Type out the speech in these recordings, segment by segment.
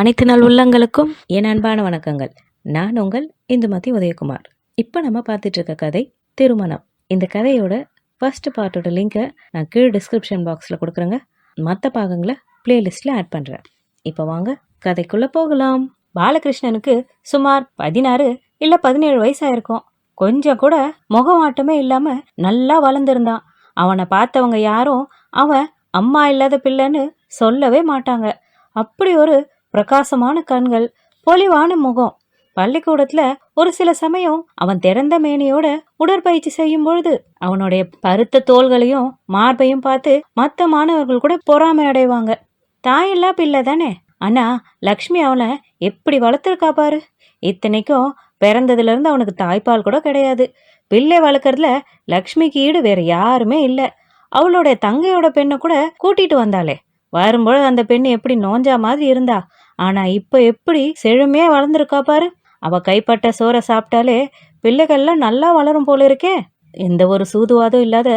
அனைத்து நாள் உள்ளங்களுக்கும் என் அன்பான வணக்கங்கள். நான் உங்கள் இந்துமதி உதயகுமார். இப்போ நம்ம பார்த்துட்டு இருக்க கதை திருமணம். இந்த கதையோட ஃபர்ஸ்ட் பார்ட்டோட லிங்கை நான் கீழே டிஸ்கிரிப்ஷன் பாக்ஸில் கொடுக்குறேங்க. மற்ற பாகங்களை பிளேலிஸ்டில் ஆட் பண்ணுறேன் இப்போ வாங்க கதைக்குள்ளே போகலாம். பாலகிருஷ்ணனுக்கு சுமார் பதினாறு இல்லை பதினேழு வயசாயிருக்கும். கொஞ்சம் கூட முகமாட்டமே இல்லாமல் நல்லா வளர்ந்துருந்தான். அவனை பார்த்தவங்க யாரும் அவன் அம்மா இல்லாத பிள்ளைன்னு சொல்லவே மாட்டாங்க. அப்படி ஒரு பிரகாசமான கண்கள் பொலிவான முகம். பள்ளிக்கூடத்துல ஒரு சில சமயம் அவன் திறந்த மேனியோட உடற்பயிற்சி செய்யும் பொழுது அவனுடைய பருத்த தோள்களையும் மார்பையும் பார்த்து மற்ற மாணவர்கள் கூட பொறாமை அடைவாங்க. தாயில்லா பிள்ளை தானே? ஆனா லக்ஷ்மி அவனை எப்படி வளர்த்துருக்கா பாரு. இத்தனைக்கும் பிறந்ததுல இருந்து அவனுக்கு தாய்ப்பால் கூட கிடையாது. பிள்ளை வளர்க்கறதுல லக்ஷ்மிக்கு ஈடு வேற யாருமே இல்லை. அவளோட தங்கையோட பெண்ணை கூட கூட்டிட்டு வந்தாளே. வரும்பொழுது அந்த பெண் எப்படி நோஞ்சா மாதிரி இருந்தா ஆனா இப்ப எப்படி செழுமையா வளர்ந்துருக்கா பாரு. அவ கைப்பட்ட சோறை சாப்பிட்டாலே பிள்ளைகள்லாம் நல்லா வளரும் போல இருக்கே. எந்த ஒரு சூதுவாதும் இல்லாத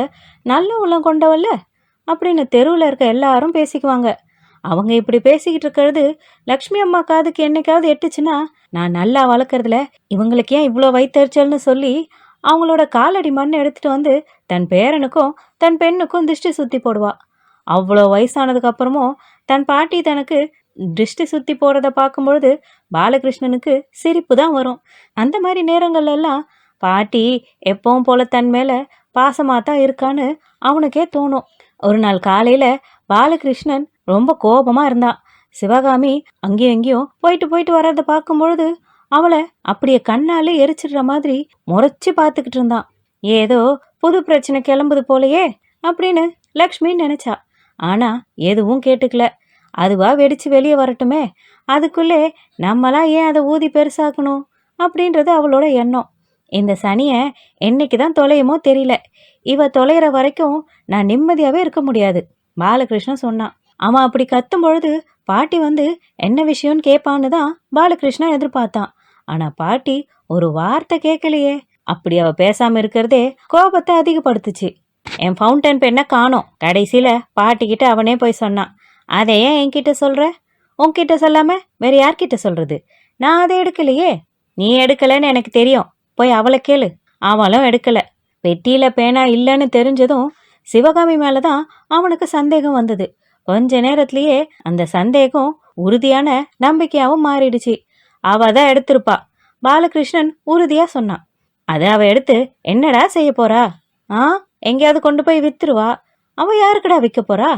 நல்ல உள்ளம் கொண்டவல்ல அப்படின்னு தெருவில் இருக்க எல்லாரும் பேசிக்குவாங்க. அவங்க இப்படி பேசிக்கிட்டு இருக்கிறது லக்ஷ்மி அம்மா காதுக்கு என்னைக்காவது எட்டுச்சுன்னா நான் நல்லா வளர்க்குறதுல இவங்களுக்கு ஏன் இவ்வளோ வயிற்றுச்சல்னு சொல்லி அவங்களோட காலடி மண் எடுத்துட்டு வந்து தன் பேரனுக்கும் தன் பெண்ணுக்கும் திருஷ்டி சுத்தி போடுவா. அவ்வளோ வயசானதுக்கு அப்புறமும் தன் பாட்டி தனக்கு திருஷ்டி சுத்தி போறத பார்க்கும்பொழுது பாலகிருஷ்ணனுக்கு சிரிப்பு தான் வரும். அந்த மாதிரி நேரங்கள்லாம் பாட்டி எப்பவும் போல தன் மேல பாசமாக தான் இருக்கான்னு அவனுக்கே தோணும். ஒரு நாள் காலையில பாலகிருஷ்ணன் ரொம்ப கோபமா இருந்தான். சிவகாமி அங்கேயும் எங்கேயும் போயிட்டு போயிட்டு வர்றதை பார்க்கும்பொழுது அவளை அப்படியே கண்ணாலே எரிச்சிடுற மாதிரி முறைச்சி பார்த்துக்கிட்டு இருந்தான். ஏதோ புது பிரச்சனை கிளம்புது போலையே அப்படின்னு லக்ஷ்மி நினைச்சா. ஆனா எதுவும் கேட்டுக்கல. அதுவா வெடிச்சு வெளியே வரட்டுமே? அதுக்குள்ளே நம்மளாம் ஏன் அதை ஊதி பெருசாக்கணும்? அப்படின்றது அவளோட எண்ணம். இந்த சனியை என்னைக்கு தான் தொலையுமோ தெரியல. இவ தொலைகிற வரைக்கும் நான் நிம்மதியாகவே இருக்க முடியாது பாலகிருஷ்ணன் சொன்னான். அவன் அப்படி கத்தும் பொழுது பாட்டி வந்து என்ன விஷயம்னு கேட்பான்னு தான் பாலகிருஷ்ணன் எதிர்பார்த்தான். ஆனால் பாட்டி ஒரு வார்த்தை கேட்கலையே. அப்படி அவ பேசாம இருக்கிறதே கோபத்தை அதிகப்படுத்துச்சு. என் ஃபவுண்டன் பெண்ணை காணோம். கடைசியில் பாட்டிக்கிட்ட அவனே போய் சொன்னான். அதை ஏன் என்கிட்ட சொல்ற? உன்கிட்ட சொல்லாம வேற யார்கிட்ட சொல்றது? நான் அதை எடுக்கலையே. நீ எடுக்கலைன்னு எனக்கு தெரியும். போய் அவளை கேளு. அவளும் எடுக்கல. பெட்டியில பேனா இல்லைன்னு தெரிஞ்சதும் சிவகாமி மேலதான் அவனுக்கு சந்தேகம் வந்தது. கொஞ்ச நேரத்திலேயே அந்த சந்தேகம் உறுதியான நம்பிக்கையாவும் மாறிடுச்சு. அவ தான் எடுத்திருப்பா. பாலகிருஷ்ணன் உறுதியா சொன்னான் அதை அவ எடுத்து என்னடா செய்ய போறா? ஆ? எங்கேயாவது கொண்டு போய் வித்துருவா? அவ யாருக்கடா விற்க போறா?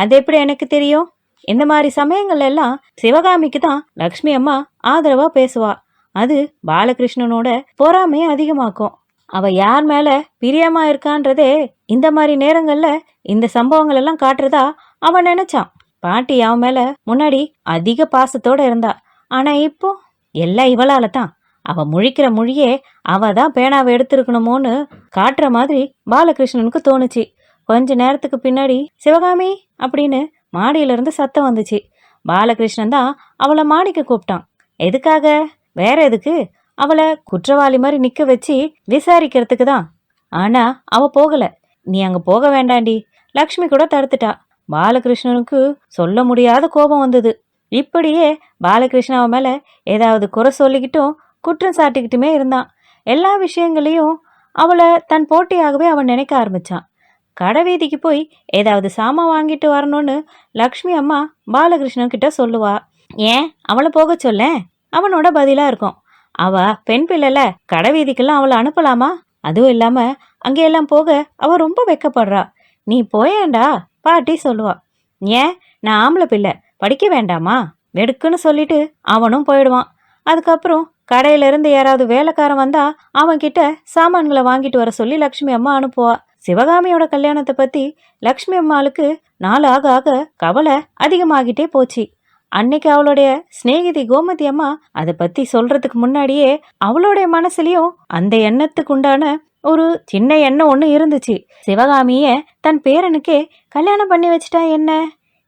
அது எப்படி எனக்கு தெரியும்? இந்த மாதிரி சமயங்கள்ல எல்லாம் சிவகாமிக்கு தான் லக்ஷ்மி அம்மா ஆதரவா பேசுவா. அது பாலகிருஷ்ணனோட பொறாமையை அதிகமாக்கும். அவ யார் மேல பிரியமா இருக்கான்றதே இந்த மாதிரி நேரங்கள்ல இந்த சம்பவங்கள் எல்லாம் காட்டுறதா அவன் நினைச்சான். பாட்டி அவன் மேல முன்னாடி அதிக பாசத்தோட இருந்தா. ஆனா இப்போ எல்லாம் இவளால தான். அவ முழிக்கிற மொழியே அவ தான் பேனாவை எடுத்திருக்கணுமோன்னு காட்டுற மாதிரி பாலகிருஷ்ணனுக்கு தோணுச்சு. கொஞ்ச நேரத்துக்கு பின்னாடி சிவகாமி அப்படின்னு மாடியிலிருந்து சத்தம் வந்துச்சு. பாலகிருஷ்ணன் தான் அவளை மாடிக்கு கூப்பிட்டான். எதுக்காக? வேற எதுக்கு? அவளை குற்றவாளி மாதிரி நிக்க வச்சு விசாரிக்கிறதுக்கு தான். ஆனா அவ போகல. நீ அங்க போக வேண்டாண்டி. லக்ஷ்மி கூட தடுத்துட்டா. பாலகிருஷ்ணனுக்கு சொல்ல முடியாத கோபம் வந்தது. இப்படியே பாலகிருஷ்ணன் அவன் மேல ஏதாவது குறை சொல்லிக்கிட்டும் குற்றம் சாட்டிக்கிட்டுமே இருந்தான். எல்லா விஷயங்களையும் அவளை தன் போட்டியாகவே அவன் நினைக்க ஆரம்பிச்சான். கடை வீதிக்கு போய் ஏதாவது சாமான் வாங்கிட்டு வரணும்னு லக்ஷ்மி அம்மா பாலகிருஷ்ணன் கிட்ட சொல்லுவா. ஏன்? அவளை போக சொல்ல அவனோட பதிலாக இருக்கும். அவ பெண் பிள்ளைல கடை வீதிக்கெல்லாம் அவளை அனுப்பலாமா? அதுவும் இல்லாமல் அங்கெல்லாம் போக அவ ரொம்ப வெக்கப்படுறா. நீ போயேண்டா பாட்டி சொல்லுவா. ஏன்? நான் ஆம்பளை பிள்ளை. படிக்க வேண்டாமா? வெடுக்குன்னு சொல்லிட்டு அவனும் போயிடுவான். அதுக்கப்புறம் கடையிலேருந்து யாராவது வேலைக்காரன் வந்தா அவன்கிட்ட சாமான்களை வாங்கிட்டு வர சொல்லி லக்ஷ்மி அம்மா அனுப்புவா. சிவகாமியோட கல்யாணத்தை பத்தி லக்ஷ்மி அம்மாளுக்கு நாள் ஆக ஆக கவலை அதிகமாகிட்டே போச்சு. அன்னைக்கு அவளுடைய சிநேகிதி கோமதி அம்மா அதை பத்தி சொல்றதுக்கு முன்னாடியே அவளுடைய மனசுலயும் அந்த எண்ணத்துக்கு உண்டான ஒரு சின்ன எண்ணம் ஒன்று இருந்துச்சு. சிவகாமிய தன் பேரனுக்கே கல்யாணம் பண்ணி வச்சிட்டா என்ன?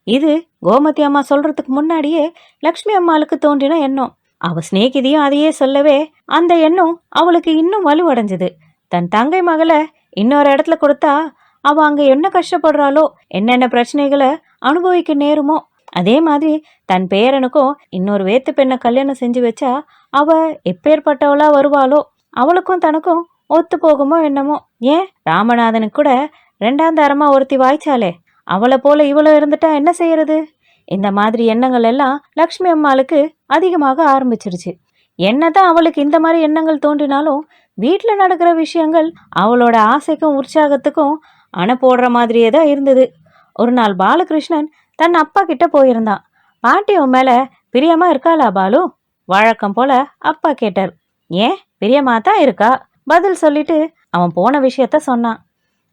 இது கோமதி அம்மா சொல்றதுக்கு முன்னாடியே லக்ஷ்மி அம்மாளுக்கு தோன்றின எண்ணம். அவ சிநேகிதியும் அதையே சொல்லவே அந்த எண்ணம் அவளுக்கு இன்னும் வலுவடைஞ்சது. தன் தங்கை மகளை இன்னொரு இடத்துல கொடுத்தா அவ அங்கே என்ன கஷ்டப்படுறாளோ என்னென்ன பிரச்சனைகளை அனுபவிக்க நேருமோ அதே மாதிரி தன் பேரனுக்கும் இன்னொரு வேத்து பெண்ணை கல்யாணம் செஞ்சு வச்சா அவ எப்பேற்பட்டவளா வருவாளோ அவளுக்கும் தனக்கும் ஒத்து போகுமோ என்னமோ. ஏன்? ராமநாதனுக்கு கூட ரெண்டாம் தரமா ஒருத்தி வாய்ச்சாலே அவளை போல இவளோ இருந்துட்டா என்ன செய்யறது? இந்த மாதிரி எண்ணங்கள் எல்லாம் லக்ஷ்மி அம்மாளுக்கு அதிகமாக ஆரம்பிச்சிருச்சு. என்னதான் அவளுக்கு இந்த மாதிரி எண்ணங்கள் தோன்றினாலும் வீட்டில் நடக்கிற விஷயங்கள் அவளோட ஆசைக்கும் உற்சாகத்துக்கும் அணை போடுற மாதிரியே தான் இருந்தது. ஒரு நாள் பாலகிருஷ்ணன் தன் அப்பா கிட்ட போயிருந்தான். பாட்டி உன் மேலே பிரியமா இருக்காளா பாலு? வழக்கம் போல அப்பா கேட்டார். ஏன்? பிரியமா தான் இருக்கா? பதில் சொல்லிட்டு அவன் போன விஷயத்த சொன்னான்.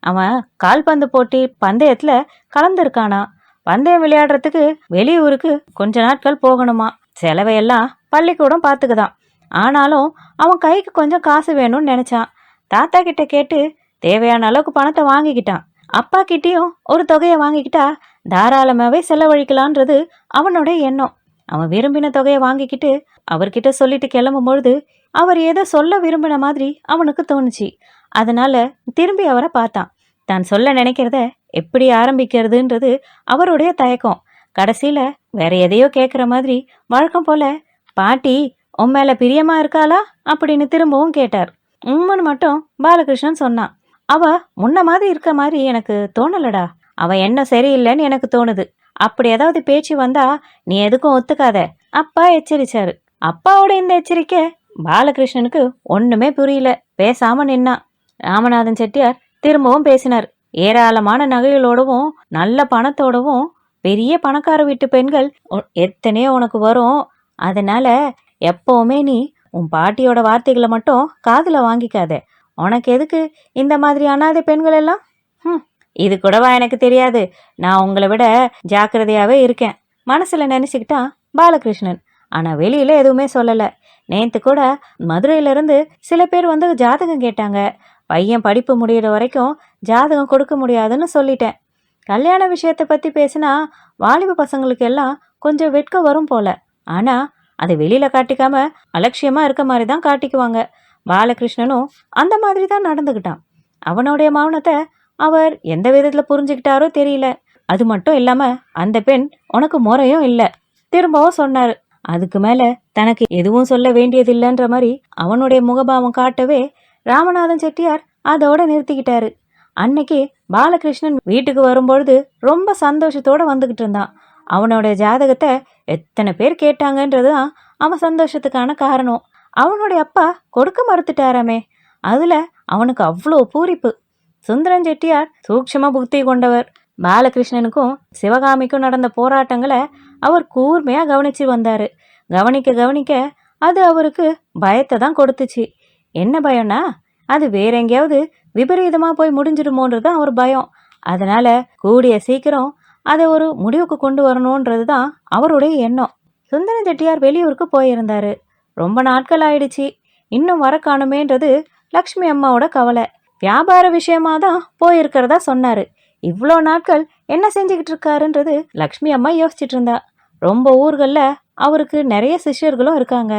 அவன் கால்பந்து போட்டி பந்தயத்தில் கலந்துருக்கானா? பந்தயம் விளையாடுறதுக்கு வெளியூருக்கு கொஞ்ச நாட்கள் போகணுமா? செலவையெல்லாம் பள்ளிக்கூடம் பார்த்துக்குதான் ஆனாலும் அவன் கைக்கு கொஞ்சம் காசு வேணும்னு நினைச்சான். தாத்தா கிட்ட கேட்டு தேவையான அளவுக்கு பணத்தை வாங்கிக்கிட்டான். அப்பா கிட்டேயும் ஒரு தொகையை வாங்கிக்கிட்டா தாராளமாகவே செலவழிக்கலான்றது அவனோட எண்ணம். அவன் விரும்பின தொகையை வாங்கிக்கிட்டு அவர்கிட்ட சொல்லிட்டு கிளம்பும் பொழுது அவர் ஏதோ சொல்ல விரும்பின மாதிரி அவனுக்கு தோணுச்சு. அதனால திரும்பி அவரை பார்த்தான். தான் சொல்ல நினைக்கிறத எப்படி ஆரம்பிக்கிறதுன்றது அவருடைய தயக்கம். கடைசியில வேற எதையோ கேட்குற மாதிரி வழக்கம் போல பாட்டி உன் மேலே பிரியமா இருக்காளா? அப்படின்னு திரும்பவும் கேட்டார். உம்முன்னு மட்டும் பாலகிருஷ்ணன் சொன்னான். அவ முன்ன மாதிரி இருக்க மாதிரி எனக்கு தோணலடா. அவ என்ன சரியில்லைன்னு எனக்கு தோணுது. அப்படி ஏதாவது பேச்சு வந்தா நீ எதுக்கும் ஒத்துக்காத. அப்பா எச்சரிச்சாரு. அப்பாவோட இந்த எச்சரிக்கை பாலகிருஷ்ணனுக்கு ஒண்ணுமே புரியல. பேசாம நின்னா ராமநாதன் செட்டியார் திரும்பவும் பேசினார். ஏராளமான நகைகளோடவும் நல்ல பணத்தோடவும் பெரிய பணக்கார வீட்டு பெண்கள் எத்தனையோ உனக்கு வரும். அதனால எப்போவுமே நீ உன் பாட்டியோட வார்த்தைகளை மட்டும் காதில் வாங்கிக்காத. உனக்கு எதுக்கு இந்த மாதிரி அனாதை பெண்கள் எல்லாம்? ம் இது கூடவா எனக்கு தெரியாது. நான் உங்களை விட ஜாக்கிரதையாகவே இருக்கேன். மனசில் நினச்சிக்கிட்டான் பாலகிருஷ்ணன். ஆனால் வெளியில் எதுவுமே சொல்லலை. நேத்து கூட மதுரையிலேருந்து சில பேர் வந்து ஜாதகம் கேட்டாங்க. பையன் படிப்பு முடியிற வரைக்கும் ஜாதகம் கொடுக்க முடியாதுன்னு சொல்லிட்டேன். கல்யாண விஷயத்தை பற்றி பேசினா வாலிப பசங்களுக்கு எல்லாம் கொஞ்சம் வெட்க வரும் போல. ஆனால் அதை வெளியில் காட்டிக்காம அலட்சியமாக இருக்க மாதிரி தான் காட்டிக்குவாங்க. பாலகிருஷ்ணனும் அந்த மாதிரி தான் நடந்துக்கிட்டான் அவனுடைய மௌனத்தை அவர் எந்த விதத்தில் புரிஞ்சுக்கிட்டாரோ தெரியல. அது மட்டும் இல்லாமல் அந்த பெண் உனக்கு முறையும் இல்லை. திரும்பவும் சொன்னார். அதுக்கு மேலே தனக்கு எதுவும் சொல்ல வேண்டியதில்லைன்ற மாதிரி அவனுடைய முகபாவம் காட்டவே ராமநாதன் செட்டியார் அதோட நிறுத்திக்கிட்டாரு. அன்னைக்கு பாலகிருஷ்ணன் வீட்டுக்கு வரும்பொழுது ரொம்ப சந்தோஷத்தோட வந்துகிட்டு இருந்தான். அவனோட ஜாதகத்தை எத்தனை பேர் கேட்டாங்கன்றது தான் அவன் சந்தோஷத்துக்கான காரணம். அவனுடைய அப்பா கொடுக்க மறுத்துட்டாராமே. அதுல அவனுக்கு அவ்வளோ பூரிப்பு. சுந்தரன் செட்டியார் சூக்ஷம புக்தி கொண்டவர். பாலகிருஷ்ணனுக்கும் சிவகாமிக்கும் நடந்த போராட்டங்களை அவர் கூர்மையா கவனிச்சு வந்தாரு. கவனிக்க கவனிக்க அது அவருக்கு பயத்தை தான் கொடுத்துச்சு. என்ன பயம்னா அது வேற எங்கேயாவது விபரீதமா போய் முடிஞ்சிடுமோன்றது தான் அவர் பயம். அதனால கூடிய சீக்கிரம் அதை ஒரு முடிவுக்கு கொண்டு வரணுன்றது தான் அவருடைய எண்ணம். சுந்தரன் செட்டியார் வெளியூருக்கு போயிருந்தாரு. ரொம்ப நாட்கள் ஆயிடுச்சு. இன்னும் வர காணுமேன்றது லக்ஷ்மி அம்மாவோட கவலை. வியாபார விஷயமா தான் போயிருக்கிறதா சொன்னாரு. இவ்வளோ நாட்கள் என்ன செஞ்சுக்கிட்டு இருக்காருன்றது லக்ஷ்மி அம்மா யோசிச்சுட்டு இருந்தா. ரொம்ப ஊர்களில் அவருக்கு நிறைய சிஷ்யர்களும் இருக்காங்க.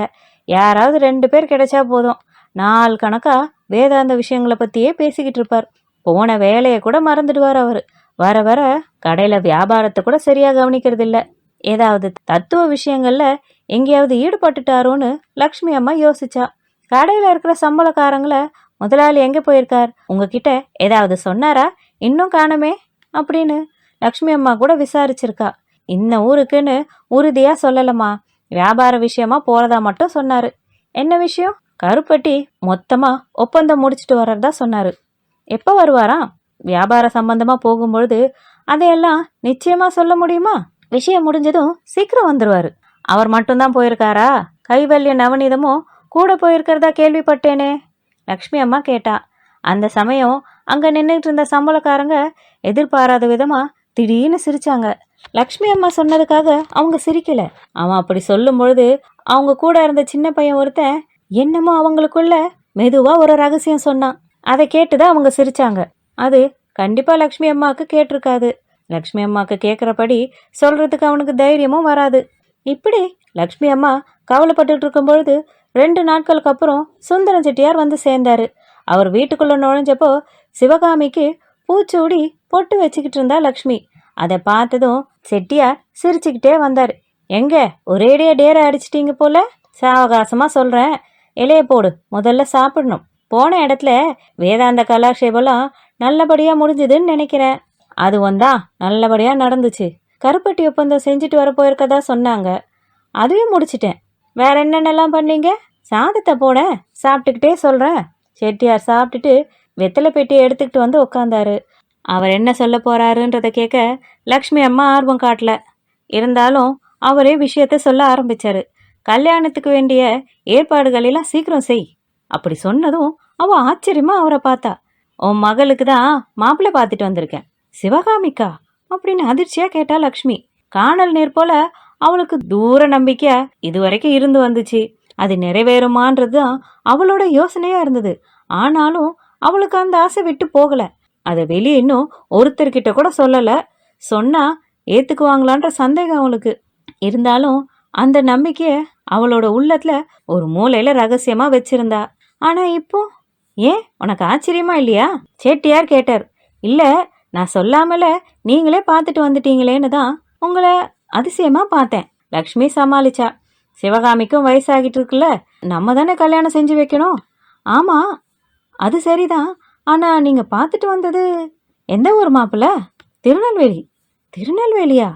யாராவது ரெண்டு பேர் கிடைச்சா போதும். நாள் கணக்கா வேதாந்த விஷயங்களை பற்றியே பேசிக்கிட்டு இருப்பார். போன வேலையை கூட மறந்துடுவார் அவர். வர வர கடையில் வியாபாரத்தை கூட சரியாக கவனிக்கிறதில்ல. ஏதாவது தத்துவ விஷயங்களில் எங்கேயாவது ஈடுபட்டுட்டாரோன்னு லக்ஷ்மி அம்மா யோசிச்சா. கடையில் இருக்கிற சம்பளக்காரங்கள முதலாளி எங்கே போயிருக்கார்? உங்ககிட்ட ஏதாவது சொன்னாரா? இன்னும் காணமே அப்படின்னு லக்ஷ்மி அம்மா கூட விசாரிச்சிருக்கா. இந்த ஊருக்குன்னு உறுதியாக சொல்லலம்மா. வியாபார விஷயமா போகிறதா மட்டும் சொன்னார். என்ன விஷயம்? கருப்பட்டி மொத்தமாக ஒப்பந்தம் முடிச்சுட்டு வர்றதா சொன்னார். எப்போ வருவாராம்? வியாபார சம்பந்தமாக போகும்பொழுது அதையெல்லாம் நிச்சயமாக சொல்ல முடியுமா? விஷயம் முடிஞ்சதும் சீக்கிரம் வந்துடுவார் அவர் மட்டும்தான் போயிருக்காரா? கைவல்ய நவநீதமும் கூட போயிருக்கிறதா கேள்விப்பட்டேனே? லக்ஷ்மி அம்மா கேட்டா அந்த சமயம் அங்கே நின்றுட்டு இருந்த சம்பளக்காரங்க எதிர்பாராத விதமாக திடீர்னு சிரிச்சாங்க. லக்ஷ்மி அம்மா சொன்னதுக்காக அவங்க சிரிக்கல. அவன் அப்படி சொல்லும் பொழுது அவங்க கூட இருந்த சின்ன பையன் ஒருத்தன் என்னமோ அவங்களுக்குள்ள மெதுவா ஒரு ரகசியம் சொன்னான். அதை கேட்டுதான் அவங்க சிரிச்சாங்க. அது கண்டிப்பாக லக்ஷ்மி அம்மாவுக்கு கேட்டிருக்காது. லக்ஷ்மி அம்மாவுக்கு கேட்குறபடி சொல்கிறதுக்கு அவனுக்கு தைரியமும் வராது. இப்படி லக்ஷ்மி அம்மா கவலைப்பட்டுட்டு இருக்கும்பொழுது ரெண்டு நாட்களுக்கு அப்புறம் சுந்தரம் செட்டியார் வந்து சேர்ந்தார். அவர் வீட்டுக்குள்ளே நுழைஞ்சப்போ சிவகாமிக்கு பூச்சூடி பொட்டு வச்சுக்கிட்டு இருந்தா லக்ஷ்மி. அதை பார்த்ததும் செட்டியார் சிரிச்சுக்கிட்டே வந்தார். எங்க ஒரேடியாக டேரை அடிச்சிட்டீங்க போல? சாவகாசமாக சொல்கிறேன் இலைய போடு முதல்ல சாப்பிடணும். போன இடத்துல வேதாந்த கலாக்ஷேபம்லாம் நல்லபடியாக முடிஞ்சுதுன்னு நினைக்கிறேன் அது வந்தா நல்லபடியாக நடந்துச்சு. கருப்பட்டி ஒப்பந்தம் செஞ்சுட்டு வர போயிருக்கதா சொன்னாங்க. அதுவே முடிச்சிட்டேன். வேற என்னென்னலாம் பண்ணீங்க? சாதத்தை போட சாப்பிட்டுக்கிட்டே சொல்கிறேன் செட்டியார் சாப்பிட்டுட்டு வெத்தலை பெட்டியை எடுத்துக்கிட்டு வந்து உட்காந்தாரு அவர் என்ன சொல்ல போகிறாருன்றதை கேட்க லக்ஷ்மி அம்மா ஆர்வம் காட்டல. இருந்தாலும் அவரே விஷயத்த சொல்ல ஆரம்பித்தார் கல்யாணத்துக்கு வேண்டிய ஏற்பாடுகள் எல்லாம் சீக்கிரம் செய். அப்படி சொன்னதும் அவள் ஆச்சரியமாக அவரை பார்த்தா. உன் மகளுக்கு தான் மாப்பிள்ளை பார்த்துட்டு வந்திருக்கேன். சிவகாமிக்கா? அப்படின்னு அதிர்ச்சியா கேட்டா லக்ஷ்மி. காணல் நீர் போல அவளுக்கு தூர நம்பிக்கை இதுவரைக்கும் இருந்து வந்துச்சு. அது நிறைவேறுமான்றது தான் அவளோட யோசனையா இருந்தது. ஆனாலும் அவளுக்கு அந்த ஆசை விட்டு போகல. அதை வெளியே இன்னும் ஒருத்தர்கிட்ட கூட சொல்லல. சொன்னா ஏத்துக்குவாங்களான்ற சந்தேகம் அவளுக்கு. இருந்தாலும் அந்த நம்பிக்கைய அவளோட உள்ளத்துல ஒரு மூலையில ரகசியமா வச்சிருந்தா. ஆனா இப்போ ஏன் உனக்கு ஆச்சரியமா இல்லையா? செட்டியார் கேட்டார். இல்ல நான் சொல்லாமல நீங்களே பார்த்துட்டு வந்துட்டீங்களேன்னு தான் உங்களை அதிசயமா பார்த்தேன். லக்ஷ்மி சமாளிச்சா. சிவகாமிக்கும் வயசாகிட்டு இருக்குல்ல நம்ம தானே கல்யாணம் செஞ்சு வைக்கணும்? ஆமா அது சரிதான். ஆனா நீங்க பார்த்துட்டு வந்தது எந்த ஊர் மாப்பிள்ள? திருநெல்வேலி. திருநெல்வேலியா?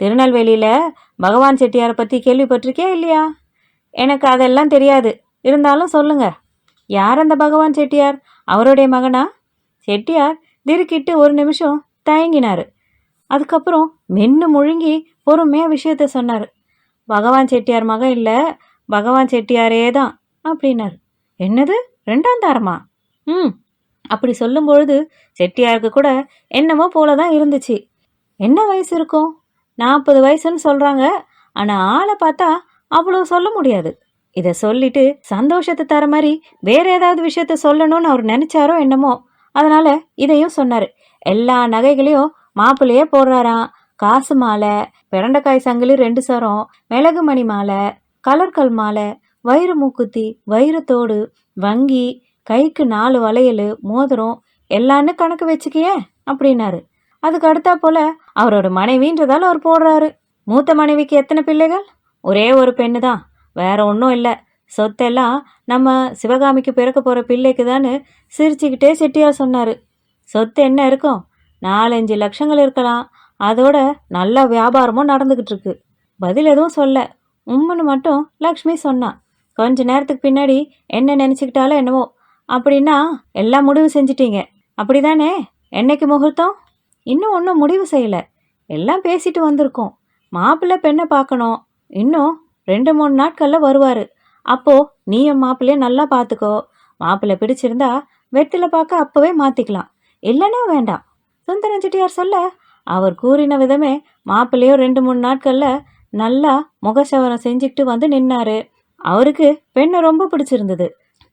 திருநெல்வேலியில பகவான் செட்டியாரை பத்தி கேள்விப்பட்டிருக்கே இல்லையா? எனக்கு அதெல்லாம் தெரியாது. இருந்தாலும் சொல்லுங்க. யார் அந்த பகவான் செட்டியார்? அவருடைய மகனா? செட்டியார் திடுக்கிட்டு ஒரு நிமிஷம் தயங்கினார். அதுக்கப்புறம் மென்னு முழுங்கி பொறுமையாக விஷயத்த சொன்னார். பகவான் செட்டியார் மகன் இல்லை பகவான் செட்டியாரே தான் அப்படின்னார். என்னது? ரெண்டாம் தாரமா? ம். அப்படி சொல்லும் பொழுது செட்டியாருக்கு கூட என்னமோ போல தான் இருந்துச்சு. என்ன வயசு இருக்கும்? நாற்பது வயசுன்னு சொல்கிறாங்க ஆனால் ஆளை பார்த்தா அவ்வளோ சொல்ல முடியாது. இதை சொல்லிட்டு சந்தோஷத்தை தர மாதிரி வேற ஏதாவது விஷயத்த சொல்லணும்னு அவர் நினைச்சாரோ என்னமோ. அதனால இதையும் சொன்னார். எல்லா நகைகளையும் மாப்பிள்ளையே போடுறாராம். காசு மாலை பிரண்டக்காய் சங்கிலி ரெண்டு சரம் மிளகு மணி மாலை கலர்கல் மாலை வயிறு மூக்குத்தி வைரத்தோடு வங்கி கைக்கு நாலு வளையல் மோதிரம் எல்லான்னு கணக்கு வச்சுக்கியே அப்படின்னாரு. அதுக்கு அடுத்தா போல அவரோட மனைவின்றதால அவர் போடுறாரு. மூத்த மனைவிக்கு எத்தனை பிள்ளைகள்? ஒரே ஒரு பெண்ணு தான் வேற ஒன்றும் இல்லை. சொத்தெல்லாம் நம்ம சிவகாமிக்கு பிறக்க போகிற பிள்ளைக்கு தான்னு சிரிச்சுக்கிட்டே செட்டியார் சொன்னார். சொத்து என்ன இருக்கும்? நாலஞ்சு லட்சங்கள் இருக்கலாம். அதோட நல்ல வியாபாரமும் நடந்துக்கிட்டு இருக்கு. பதில் எதுவும் சொல்ல. உம்முன்னு மட்டும் லக்ஷ்மி சொன்னான் கொஞ்ச நேரத்துக்கு பின்னாடி என்ன நினச்சிக்கிட்டாலும் என்னவோ. அப்படின்னா எல்லாம் முடிவு செஞ்சிட்டீங்க. அப்படிதானே? என்னைக்கு முகூர்த்தம்? இன்னும் ஒன்றும் முடிவு செய்யலை. எல்லாம் பேசிட்டு வந்திருக்கோம். மாப்பிள்ளை பெண்ணை பார்க்கணும். இன்னும் ரெண்டு மூணு நாட்களில் வருவார். அப்போது நீ என் மாப்பிள்ளைய நல்லா பார்த்துக்கோ மாப்பிள்ளை பிடிச்சிருந்தா வெற்றில பார்க்க அப்போவே மாற்றிக்கலாம் இல்லைன்னா வேண்டாம். சுந்தரன் செட்டியார் சொல்ல அவர் கூறின விதமே மாப்பிள்ளையோ ரெண்டு மூணு நாட்களில் நல்லா முகசவரம் செஞ்சுக்கிட்டு வந்து நின்னாரு. அவருக்கு பெண்ணை ரொம்ப பிடிச்சிருந்தது.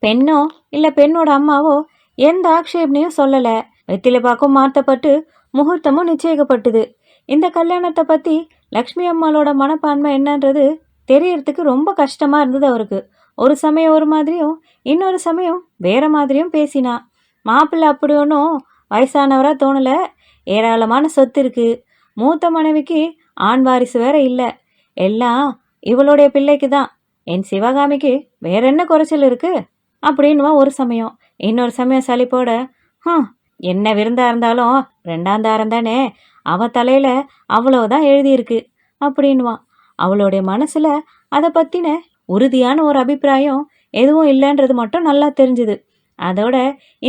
பெண்ணோ இல்லை பெண்ணோட அம்மாவோ எந்த ஆக்ஷேபனையும் சொல்லலை. வெத்தில பாக்கும் மாற்றப்பட்டு முகூர்த்தமும் நிச்சயிக்கப்பட்டது. இந்த கல்யாணத்தை பற்றி லக்ஷ்மி அம்மாளோட மனப்பான்மை என்னன்றது தெரியறதுக்கு ரொம்ப கஷ்டமாக இருந்தது அவருக்கு. ஒரு சமயம் ஒரு மாதிரியும் இன்னொரு சமயம் வேற மாதிரியும் பேசினா. மாப்பிள்ளை அப்படி ஒன்றும் வயசானவராக தோணலை. ஏராளமான சொத்து இருக்குது மூத்த மனைவிக்கு ஆண் வாரிசு வேற இல்லை. எல்லாம் இவளுடைய பிள்ளைக்கு தான் என் சிவகாமிக்கு வேற என்ன குறைச்சல் இருக்கு? அப்படின்னுவா ஒரு சமயம். இன்னொரு சமயம் சலிப்போட ஹம் என்ன விருந்தா இருந்தாலும் ரெண்டாந்தாரம் தானே. அவ தலையில அவ்வளவுதான் எழுதியிருக்கு. அப்படின்னுவான் அவளுடைய மனசுல அதை பத்தின உறுதியான ஒரு அபிப்பிராயம் எதுவும் இல்லைன்றது மட்டும் நல்லா தெரிஞ்சுது. அதோட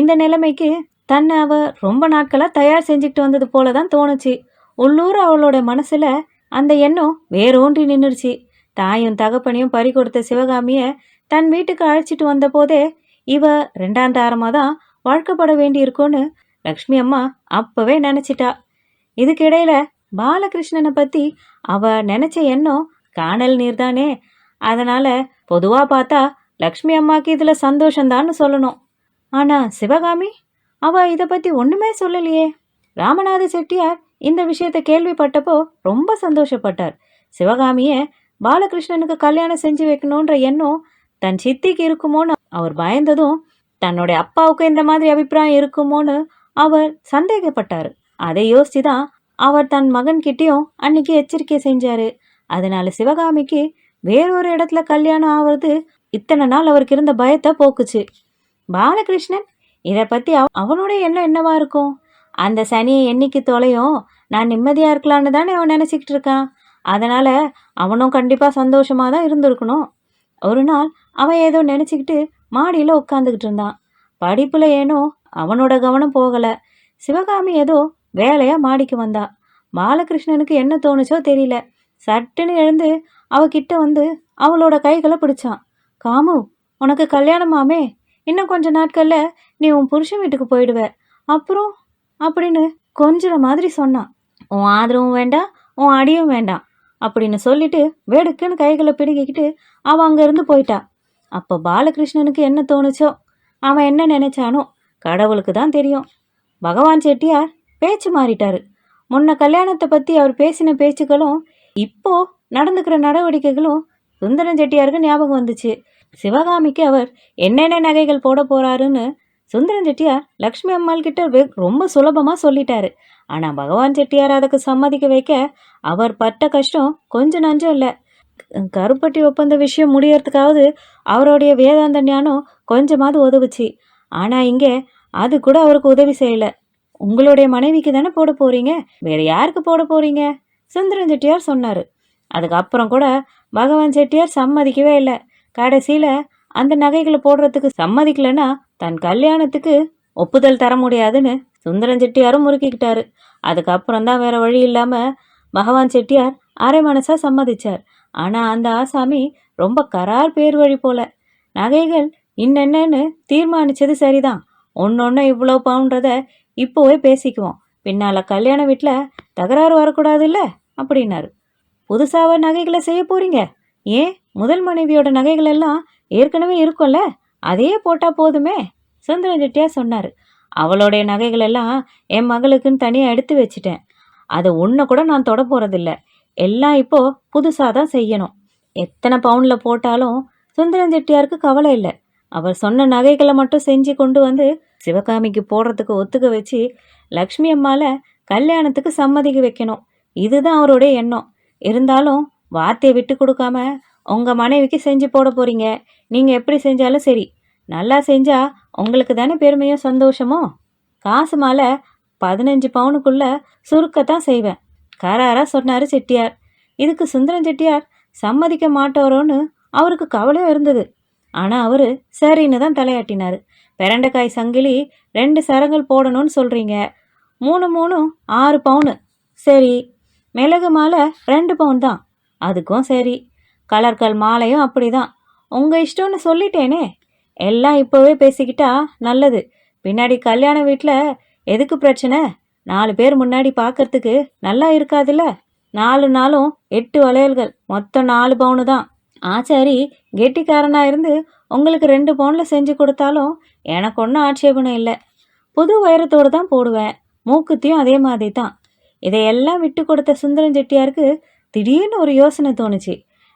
இந்த நிலைமைக்கு தன்னை அவ ரொம்ப நாட்களாக தயார் செஞ்சுக்கிட்டு வந்தது போல தான் தோணுச்சு. உள்ளூர் அவளோட மனசில் அந்த எண்ணம் வேறோன்றி நின்றுச்சு தாயும் தகப்பனையும் பறி கொடுத்த சிவகாமியை தன் வீட்டுக்கு அழைச்சிட்டு வந்த போதே இவ ரெண்டாம் தாரமாக தான் வாழ்க்கப்பட வேண்டியிருக்கும்னு லக்ஷ்மி அம்மா அப்பவே நினச்சிட்டா. இதுக்கிடையில பாலகிருஷ்ணனை பற்றி அவ நினைச்ச எண்ணம் காணல் நீர்தானே. அதனால பொதுவா பார்த்தா லக்ஷ்மி அம்மாக்கு இதுல சந்தோஷம்தான்னு சொல்லணும். ஆனா சிவகாமி அவ இதை பத்தி ஒண்ணுமே சொல்லலையே. ராமநாத செட்டியார் இந்த விஷயத்த கேள்விப்பட்டப்போ ரொம்ப சந்தோஷப்பட்டார். சிவகாமிய பாலகிருஷ்ணனுக்கு கல்யாணம் செஞ்சு வைக்கணுன்ற எண்ணம் தன் சித்திக்கு இருக்குமோன்னு அவர் பயந்ததும் தன்னுடைய அப்பாவுக்கு இந்த மாதிரி அபிப்பிராயம் இருக்குமோன்னு அவர் சந்தேகப்பட்டார். அதை யோசிச்சுதான் அவர் தன் மகன்கிட்டேயும் அன்னைக்கு எச்சரிக்கை செஞ்சாரு. அதனால சிவகாமிக்கு வேறொரு இடத்துல கல்யாணம் ஆவறது இத்தனை நாள் அவருக்கு இருந்த பயத்தை போக்குச்சு. பாலகிருஷ்ணன் இதை பத்தி அவ- அவனோட எண்ணம் என்னவா இருக்கும்? அந்த சனியை என்னைக்கு தொலையும்? நான் நிம்மதியா இருக்கலான்னு தானே அவன் நினைச்சிக்கிட்டு இருக்கான். அதனால அவனும் கண்டிப்பா சந்தோஷமா தான் இருந்திருக்கணும். ஒரு நாள் அவன் ஏதோ நினைச்சுக்கிட்டு மாடியில உட்காந்துக்கிட்டு இருந்தான். படிப்புல ஏனோ அவனோட கவனம் போகல. சிவகாமி ஏதோ வேலையா மாடிக்கு வந்தா. பாலகிருஷ்ணனுக்கு என்ன தோணுச்சோ தெரியல. சட்டுன்னு எழுந்து அவகிட்ட வந்து அவளோட கைகளை பிடிச்சான். காமு உனக்கு கல்யாணமாமே. இன்னும் கொஞ்ச நாட்கள்ல நீ உன் புருஷன் வீட்டுக்கு போயிடுவ. அப்புறம்? அப்படின்னு கொஞ்சம் மாதிரி சொன்னான். உன் ஆதரவும் வேண்டாம் உன் அடியும் வேண்டாம் அப்படின்னு சொல்லிட்டு வேடுக்குன்னு கைகளை பிடுங்கிக்கிட்டு அவன் அங்கேருந்து போயிட்டா. அப்போ பாலகிருஷ்ணனுக்கு என்ன தோணுச்சோ அவன் என்ன நினைச்சானோ கடவுளுக்கு தான் தெரியும். பகவான் செட்டியார் பேச்சு மாறிட்டாரு. முன்ன கல்யாணத்தை பற்றி அவர் பேசின பேச்சுக்களும் இப்போ நடந்துக்கிற நடவடிக்கைகளும் சுந்தரம் செட்டியாருக்கு ஞாபகம் வந்துச்சு. சிவகாமிக்கு அவர் என்னென்ன நகைகள் போட போறாருன்னு சுந்தரம் செட்டியார் லக்ஷ்மி அம்மாள் கிட்ட வெ- ரொம்ப சுலபமா சொல்லிட்டாரு. ஆனா பகவான் செட்டியார் அதுக்கு சம்மதிக்க வைக்க அவர் பட்ட கஷ்டம் கொஞ்சம் நஞ்சம் இல்லை. கருப்பட்டி ஒப்பந்த விஷயம் முடியறதுக்காவது அவருடைய வேதாந்த ஞானம் கொஞ்சமாவது உதவுச்சு. ஆனா இங்கே அது கூட அவருக்கு உதவி செய்யலை. உங்களுடைய மனைவிக்கு தானே போட போறீங்க? வேற யாருக்கு போட போறீங்க? சுந்தரம் செட்டியார் சொன்னாரு. அதுக்கப்புறம் கூட பகவான் செட்டியார் சம்மதிக்கவே இல்லை. கடைசியில அந்த நகைகளை போடுறதுக்கு சம்மதிக்கலைன்னா தன் கல்யாணத்துக்கு ஒப்புதல் தர முடியாதுன்னு சுந்தரம் செட்டியாரும் முறுக்கிக்கிட்டாரு. அதுக்கப்புறம் தான் வேற வழி இல்லாம பகவான் செட்டியார் அரை மனசா சம்மதிச்சார். ஆனா அந்த ஆசாமி ரொம்ப கரார் பேர் வழி போல. நகைகள் இன்னென்னு தீர்மானிச்சது சரிதான். ஒன்னொன்னு இவ்வளோ பவுன்றத இப்போவே பேசிக்குவோம். பின்னால் கல்யாண வீட்டில் தகராறு வரக்கூடாது இல்லை அப்படின்னாரு புதுசாக நகைகளை செய்ய போகிறீங்க ஏன்? முதல் மனைவியோட நகைகள் எல்லாம் ஏற்கனவே இருக்கும்ல? அதையே போட்டால் போதுமே? சுந்தரம் ஜெட்டியாக சொன்னார். அவளுடைய நகைகள் எல்லாம் என் மகளுக்குன்னு தனியாக எடுத்து வச்சிட்டேன். அதை ஒன்று கூட நான் தொட போகிறதில்ல எல்லாம் இப்போது புதுசாக தான் செய்யணும். எத்தனை பவுனில் போட்டாலும் சுந்தரம் செட்டியாருக்கு கவலை இல்லை. அவர் சொன்ன நகைகளை மட்டும் செஞ்சு கொண்டு வந்து சிவகாமிக்கு போடுறதுக்கு ஒத்துக்க வச்சு லக்ஷ்மி அம்மால கல்யாணத்துக்கு சம்மதிக்க வைக்கணும். இதுதான் அவருடைய எண்ணம். இருந்தாலும் வார்த்தையை விட்டு கொடுக்காம உங்கள் மனைவிக்கு செஞ்சு போட போகிறீங்க நீங்கள் எப்படி செஞ்சாலும் சரி. நல்லா செஞ்சால் உங்களுக்கு தானே பெருமையும் சந்தோஷமோ? காசு மாலை பதினஞ்சு பவுனுக்குள்ளே சுருக்கத்தான் செய்வேன். கராராக சொன்னார் செட்டியார். இதுக்கு சுந்தரம் செட்டியார் சம்மதிக்க மாட்டோரோன்னு அவருக்கு கவலையும் இருந்தது. ஆனால் அவர் சரின்னு தான் தலையாட்டினாரு. பெரண்டைக்காய் சங்கிலி ரெண்டு சரங்கள் போடணும்னு சொல்கிறீங்க மூணு மூணும் ஆறு பவுனு. சரி மிளகு மாலை ரெண்டு பவுன் தான். அதுக்கும் சரி. கலர்கள் மாலையும் அப்படி தான் உங்கள் இஷ்டம்னு சொல்லிட்டேனே. எல்லாம் இப்போவே பேசிக்கிட்டா நல்லது. பின்னாடி கல்யாண வீட்டில் எதுக்கு பிரச்சனை? நாலு பேர் முன்னாடி பார்க்கறதுக்கு நல்லா இருக்காதுல்ல? நாலு நாளும் எட்டு வளையல்கள். மொத்தம் நாலு பவுனு தான். ஆச்சாரி கெட்டிக்காரனாக இருந்து உங்களுக்கு ரெண்டு பவுனில் செஞ்சு கொடுத்தாலும் எனக்கு ஒன்றும் ஆட்சேபணம் இல்லை. புது வைரத்தோடு தான் போடுவேன். மூக்குத்தியும் அதே மாதிரி தான் இதையெல்லாம் விட்டு கொடுத்த சுந்தரம் செட்டியாருக்கு திடீர்னு ஒரு யோசனை தோணுச்சு.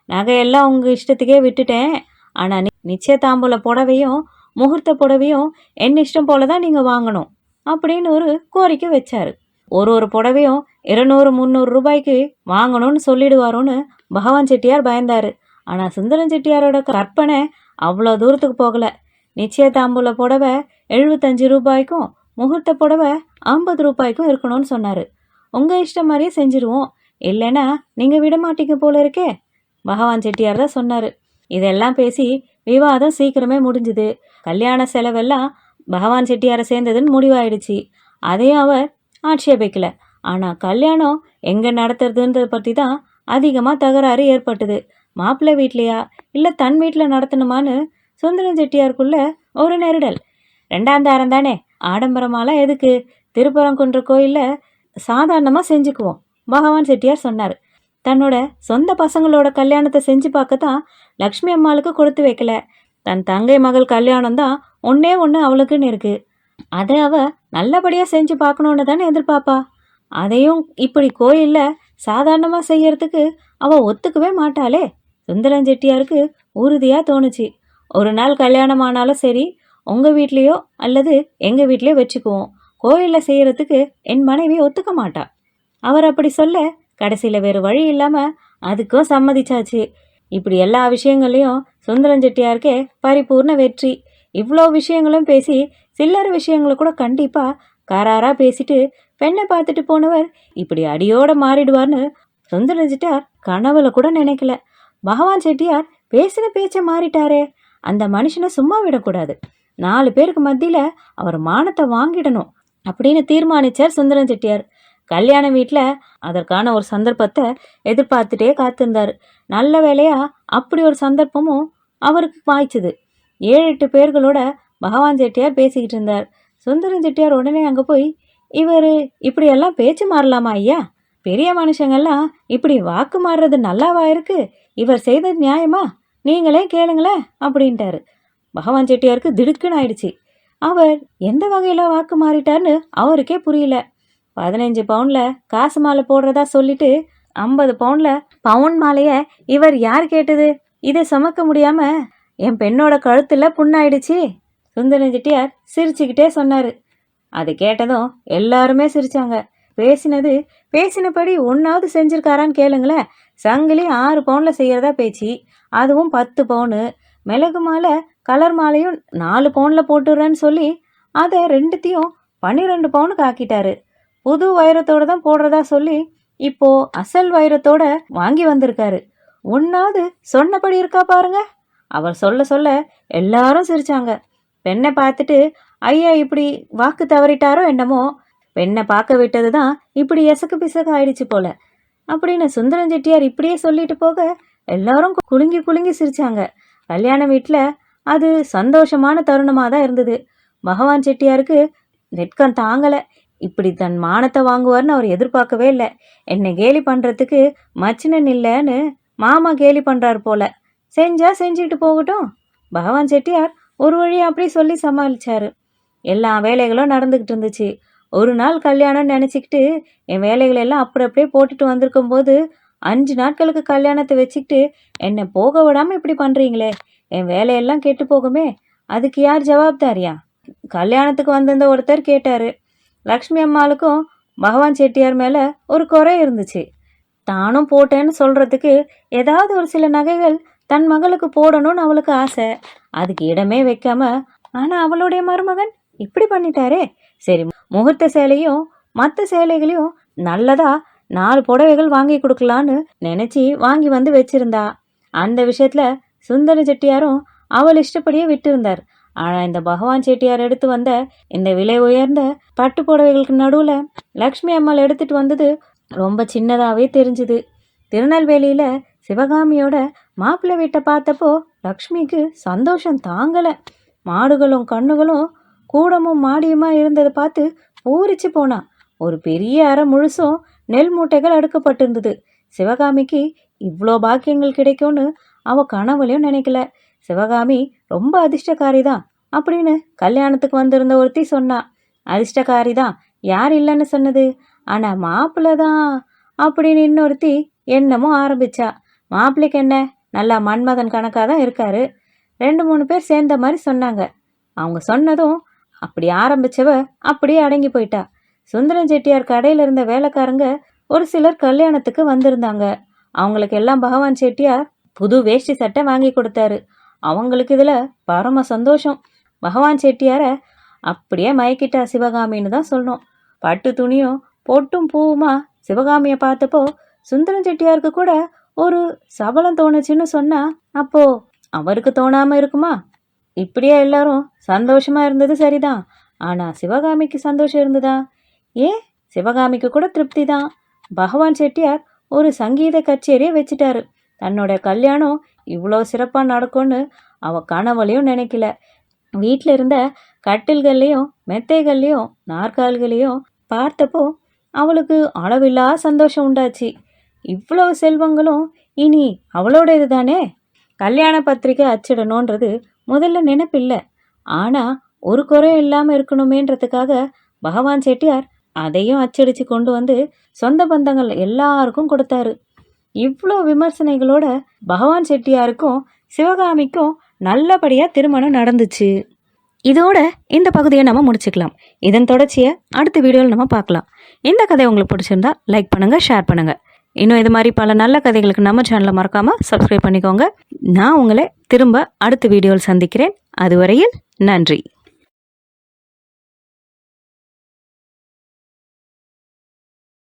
நகையெல்லாம் உங்கள் இஷ்டத்துக்கே விட்டுட்டேன். ஆனால் நிச்சயதாம்பூல புடவையும் முகூர்த்த புடவையும் என் இஷ்டம் போல தான் நீங்கள் வாங்கணும் அப்படின்னு ஒரு கோரிக்கை வச்சாரு. ஒரு ஒரு புடவையும் இருநூறு முந்நூறு ரூபாய்க்கு வாங்கணும்னு சொல்லிடுவாரோன்னு பகவான் செட்டியார் பயந்தார். ஆனால் சுந்தரம் செட்டியாரோட கற்பனை அவ்வளோ தூரத்துக்கு போகலை. நிச்சயதாம்பூல புடவை எழுபத்தஞ்சு ரூபாய்க்கும் முகூர்த்த புடவை ஐம்பது ரூபாய்க்கும் இருக்கணும்னு சொன்னார். உங்கள் இஷ்டம் மாதிரியே செஞ்சிருவோம். இல்லைன்னா நீங்கள் விட மாட்டீங்க போல இருக்கே. பகவான் செட்டியார் தான் சொன்னார். இதெல்லாம் பேசி விவாதம் சீக்கிரமே முடிஞ்சுது. கல்யாண செலவெல்லாம் பகவான் செட்டியாரை சேர்ந்ததுன்னு முடிவாயிடுச்சு. அதையும் அவர் ஆட்சேபிக்கல. ஆனால் கல்யாணம் எங்கே நடத்துறதுன்றதை பற்றி தான் அதிகமாக தகராறு ஏற்பட்டது. மாப்பிள்ளை வீட்லையா? இல்லை தன் வீட்டில் நடத்தணுமான்னு சுந்தரம் செட்டியாருக்குள்ள ஒரு நெருடல். ரெண்டாம் தாரம் தானே? ஆடம்பரமாலாம் எதுக்கு? திருப்பரங்குன்ற கோயிலில் சாதாரணமாக செஞ்சுக்குவோம் பகவான் செட்டியார் சொன்னார். தன்னோட சொந்த பசங்களோட கல்யாணத்தை செஞ்சு பார்க்க தான் லக்ஷ்மி அம்மாளுக்கு கொடுத்து வைக்கல. தன் தங்கை மகள் கல்யாணம் தான் ஒன்னே ஒன்று அவளுக்குன்னு இருக்குது அதை அவ நல்லபடியாக செஞ்சு பார்க்கணுன்னு தானே எதிர்பார்ப்பா? அதையும் இப்படி கோயிலில் சாதாரணமாக செய்யறதுக்கு அவள் ஒத்துக்கவே மாட்டாளே. சுந்தரம் செட்டியாருக்கு உறுதியாக தோணுச்சு. ஒரு நாள் கல்யாணம் ஆனாலும் சரி உங்கள் வீட்லேயோ அல்லது எங்கள் வீட்லேயோ வச்சுக்குவோம். கோயிலில் செய்கிறதுக்கு என் மனைவி ஒத்துக்க மாட்டா. அவர் அப்படி சொல்ல கடைசியில் வேறு வழி இல்லாமல் அதுக்கும் சம்மதிச்சாச்சு. இப்படி எல்லா விஷயங்களையும் சுந்தரம் செட்டியாருக்கே பரிபூர்ண வெற்றி. இவ்வளோ விஷயங்களும் பேசி சில்லறை விஷயங்களை கூட கண்டிப்பாக கராராக பேசிட்டு பெண்ணை பார்த்துட்டு போனவர் இப்படி அடியோட மாறிடுவார்னு சுந்தரம் செட்டியார் கனவுல கூட நினைக்கல. பகவான் செட்டியார் பேசின பேச்சை மாறிட்டாரே. அந்த மனுஷனை சும்மா விடக்கூடாது. நாலு பேருக்கு மத்தியில் அவர் மானத்தை வாங்கிடணும் அப்படின்னு தீர்மானிச்சார் சுந்தரம் செட்டியார். கல்யாண வீட்டில் அதற்கான ஒரு சந்தர்ப்பத்தை எதிர்பார்த்துட்டே காத்திருந்தார். நல்ல வேலையா அப்படி ஒரு சந்தர்ப்பமும் அவருக்கு வாய்ச்சது ஏழு எட்டு பேர்களோட பகவான் செட்டியார் பேசிக்கிட்டு இருந்தார். சுந்தரம் செட்டியார் உடனே அங்கே போய் இவர் இப்படியெல்லாம் பேச்சு மாறலாமா ஐயா? பெரிய மனுஷங்கெல்லாம் இப்படி வாக்கு மாறுறது நல்லாவா இருக்கு? இவர் செய்தது நியாயமா? நீங்களே கேளுங்களேன் அப்படின்ட்டாரு. பகவான் செட்டியாருக்கு திடுக்குன்னு ஆயிடுச்சு. அவர் எந்த வகையில் வாக்கு மாறிட்டார்னு அவருக்கே புரியல. பதினஞ்சு பவுனில் காசு மாலை போடுறதா சொல்லிட்டு ஐம்பது பவுனில் பவுன் மாலையை இவர் யார் கேட்டது? இதை சுமக்க முடியாமல் என் பெண்ணோட கழுத்தில் புண்ணாயிடுச்சு. சுந்தரன் செட்டியார் சிரிச்சுக்கிட்டே சொன்னார். அது கேட்டதும் எல்லாருமே சிரிச்சாங்க. பேசினது பேசினபடி ஒன்றாவது செஞ்சுருக்காரான்னு கேளுங்களேன். சங்கிலி ஆறு பவுனில் செய்கிறதா பேச்சு. அதுவும் பத்து பவுனு. மிளகு மாலை கலர் மாலையும் நாலு பவுனில் போட்டுடுறேன்னு சொல்லி அதை ரெண்டுத்தையும் பன்னிரெண்டு பவுனுக்கு ஆக்கிட்டாரு. புது வைரத்தோடு தான் போடுறதா சொல்லி இப்போ அசல் வைரத்தோட வாங்கி வந்திருக்காரு. ஒன்றாவது சொன்னபடி இருக்கா பாருங்க. அவர் சொல்ல சொல்ல எல்லாரும் சிரிச்சாங்க. பெண்ணை பார்த்துட்டு ஐயா இப்படி வாக்கு தவறிட்டாரோ என்னமோ? பெண்ணை பார்க்க விட்டது தான் இப்படி எசக்கு பிசக்கு ஆயிடுச்சு போல. அப்படின்னு சுந்தரம் செட்டியார் இப்படியே சொல்லிட்டு போக எல்லாரும் குலுங்கி குலுங்கி சிரிச்சாங்க. கல்யாண வீட்டில் அது சந்தோஷமான தருணமாக தான் இருந்தது. பகவான் செட்டியாருக்கு நெட்கம் தாங்கலை. இப்படி தன் மானத்தை வாங்குவார்னு அவர் எதிர்பார்க்கவே இல்லை. என்னை கேலி பண்ணுறதுக்கு மச்சினன் இல்லைன்னு மாமா கேலி பண்ணுறாரு போல. செஞ்சா செஞ்சுக்கிட்டு போகட்டும். பகவான் செட்டியார் ஒரு வழி அப்படி சொல்லி சமாளிச்சாரு. எல்லா வேலைகளும் நடந்துக்கிட்டு இருந்துச்சு. ஒரு நாள் கல்யாணம்னு நினச்சிக்கிட்டு என் வேலைகளை எல்லாம் அப்படி அப்படியே போட்டுட்டு வந்திருக்கும் போது அஞ்சு நாட்களுக்கு கல்யாணத்தை வச்சுக்கிட்டு என்னை போக விடாமல் இப்படி பண்ணுறீங்களே என் வேலையெல்லாம் கெட்டு போகுமே? அதுக்கு யார் ஜவாப்தாரியா? கல்யாணத்துக்கு வந்திருந்த ஒருத்தர் கேட்டார். லக்ஷ்மி அம்மாளுக்கும் பகவான் செட்டியார் மேலே ஒரு குறை இருந்துச்சு. தானும் போட்டேன்னு சொல்கிறதுக்கு ஏதாவது ஒரு சில நகைகள் தன் மகளுக்கு போடணும்னு அவளுக்கு ஆசை. அதுக்கு இடமே வைக்காம ஆனால் அவளுடைய மருமகன் இப்படி பண்ணிட்டாரே? சரி முகூர்த்த சேலையும் மற்ற சேலைகளையும் நல்லதா நாலு புடவைகள் வாங்கி கொடுக்கலான்னு நினச்சி வாங்கி வந்து வச்சிருந்தா. அந்த விஷயத்தில் சுந்தர செட்டியாரும் அவள் இஷ்டப்படியே விட்டிருந்தார். ஆனால் இந்த பகவான் செட்டியார் எடுத்து வந்த இந்த விலை உயர்ந்த பட்டு புடவைகளுக்கு நடுவில் லக்ஷ்மி அம்மாள் எடுத்துட்டு வந்தது ரொம்ப சின்னதாகவே தெரிஞ்சுது. திருநெல்வேலியில் சிவகாமியோட மாப்பிள்ளை வீட்டை பார்த்தப்போ லக்ஷ்மிக்கு சந்தோஷம் தாங்கலை. மாடுகளும் கண்ணுகளும் கூடமும் மாடியுமா இருந்ததை பார்த்து பூரிச்சு போனான் ஒரு பெரிய அறை முழுசும் நெல் மூட்டைகள் அடுக்கப்பட்டிருந்தது. சிவகாமிக்கு இவ்வளோ பாக்கியங்கள் கிடைக்கும்னு அவன் கனவுலையும் நினைக்கல. சிவகாமி ரொம்ப அதிர்ஷ்டக்காரி தான் அப்படின்னு கல்யாணத்துக்கு வந்திருந்த ஒருத்தி சொன்னான் அதிர்ஷ்டக்காரி தான் யார் இல்லைன்னு சொன்னது? ஆனால் மாப்பிள்ளை தான் அப்படின்னு இன்னொருத்தி என்னமோ ஆரம்பிச்சா. மாப்பிள்ளைக்கு என்ன? நல்லா மன்மதன் கணக்காக தான் இருக்காரு. ரெண்டு மூணு பேர் சேர்ந்த மாதிரி சொன்னாங்க. அவங்க சொன்னதும் அப்படி ஆரம்பிச்சவ அப்படியே அடங்கி போயிட்டா. சுந்தரம் செட்டியார் கடையில் இருந்த வேலைக்காரங்க ஒரு சிலர் கல்யாணத்துக்கு வந்திருந்தாங்க. அவங்களுக்கு எல்லாம் பகவான் செட்டியார் புது வேஷ்டி சட்டை வாங்கி கொடுத்தாரு. அவங்களுக்கு இதில் பரம சந்தோஷம். பகவான் செட்டியாரை அப்படியே மயக்கிட்டா சிவகாமின்னு தான் சொல்லணும். பட்டு துணியும் பொட்டும் பூவுமா சிவகாமியை பார்த்தப்போ சுந்தரம் செட்டியாருக்கு கூட ஒரு சபலம் தோணுச்சுன்னு சொன்னா அப்போ அவருக்கு தோணாம இருக்குமா? இப்படியே எல்லாரும்? சந்தோஷமா இருந்தது சரிதான். ஆனா சிவகாமிக்கு சந்தோஷம் இருந்ததா? ஏன் சிவகாமிக்கு கூட திருப்தி தான் பகவான் செட்டியார் ஒரு சங்கீத கச்சேரியை வச்சுட்டாரு. தன்னோட கல்யாணம் இவ்வளோ சிறப்பாக நடக்கும்னு அவ கனவுலையும் நினைக்கல. வீட்டில் இருந்த கட்டில்கள்லையும் மெத்தைகள்லையும் நாற்கால்களையும் பார்த்தப்போ அவளுக்கு அளவில்லா சந்தோஷம் உண்டாச்சு. இவ்வளவு செல்வங்களும் இனி அவளோட தானே கல்யாண பத்திரிக்கை அச்சிடணுன்றது முதல்ல நினப்பில்லை ஆனால் ஒரு குறையும் இல்லாமல் இருக்கணுமேன்றதுக்காக பகவான் செட்டியார் அதையும் அச்சடித்து கொண்டு வந்து சொந்த பந்தங்கள் எல்லாருக்கும் கொடுத்தாரு. இவ்வளோ விமர்சனைகளோட பகவான் செட்டியாருக்கும் சிவகாமிக்கும் நல்லபடியாக திருமணம் நடந்துச்சு. இதோட இந்த பகுதியை நம்ம முடிச்சுக்கலாம். இதன் தொடர்ச்சியை அடுத்த வீடியோவில் நம்ம பார்க்கலாம். இந்த கதை உங்களுக்கு பிடிச்சிருந்தா லைக் பண்ணுங்கள் ஷேர் பண்ணுங்கள் இன்னும் இது மாதிரி பல நல்ல கதைகளுக்கு நம்ம சேனலை மறக்காமல் சப்ஸ்கிரைப் பண்ணிக்கோங்க. நான் உங்களை திரும்ப அடுத்த வீடியோவில் சந்திக்கிறேன். அதுவரையில் நன்றி.